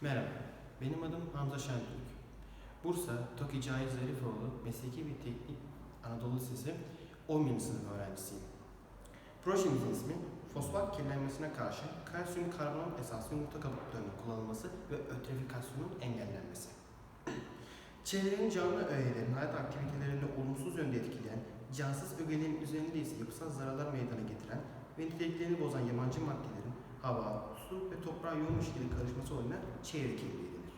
Merhaba, benim adım Hamza Şentürk. Bursa Toki Cahil Zarifoğlu Mesleki ve Teknik Anadolu Lisesi 11. sınıf öğrencisiyim. Projemizin ismi fosfat kirlenmesine karşı kalsiyum karbonat esaslı yumurta kabuklarının kullanılması ve ötrifikasyonun engellenmesi. Çevrenin canlı öğelerin hayat aktivitelerini olumsuz yönde etkileyen, cansız ögelerin üzerinde ise yapısal zararlar meydana getiren ve niteliklerini bozan yabancı maddelerin hava, su ve toprağa yoğun bir şekilde karışması olayına çevre kirliliği denir.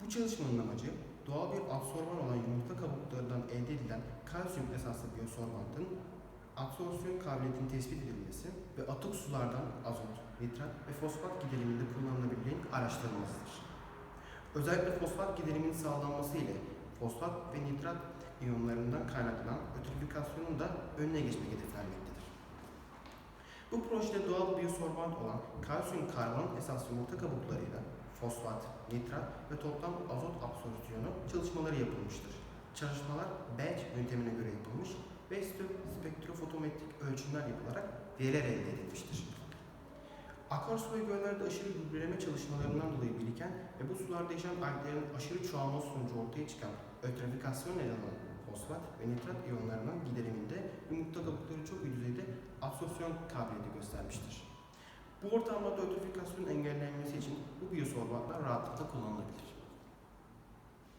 Bu çalışmanın amacı doğal bir adsorban olan yumurta kabuklarından elde edilen kalsiyum esaslı biyosorbantın absorpsiyon kabiliyetinin tespit edilmesi ve atık sulardan azot, nitrat ve fosfat gideriminde kullanılabildiğinin araştırılmasıdır. Özellikle fosfat gideriminin sağlanması ile fosfat ve nitrat iyonlarından kaynaklanan ötrifikasyonun da önüne geçmek hedeflenmektedir. Bu projede doğal biyosorbant olan kalsiyum karbonat esaslı yumurta kabuklarıyla fosfat, nitrat ve toplam azot absorpsiyonu çalışmaları yapılmıştır. Çalışmalar Bench yöntemine göre yapılmış ve spektrofotometrik ölçümler yapılarak veriler elde edilmiştir. Akarsu ve göllerde aşırı gübreleme çalışmalarından dolayı biriken ve bu sularda yaşayan alglerin aşırı çoğalması sonucu ortaya çıkan ötrifikasyon nedeni olan fosfat ve nitrat iyonlarının gideriminde absorpsiyon kabiliyeti göstermiştir. Bu ortamlarda ötrifikasyonun engellenmesi için bu biyosorbantlar rahatlıkla kullanılabilir.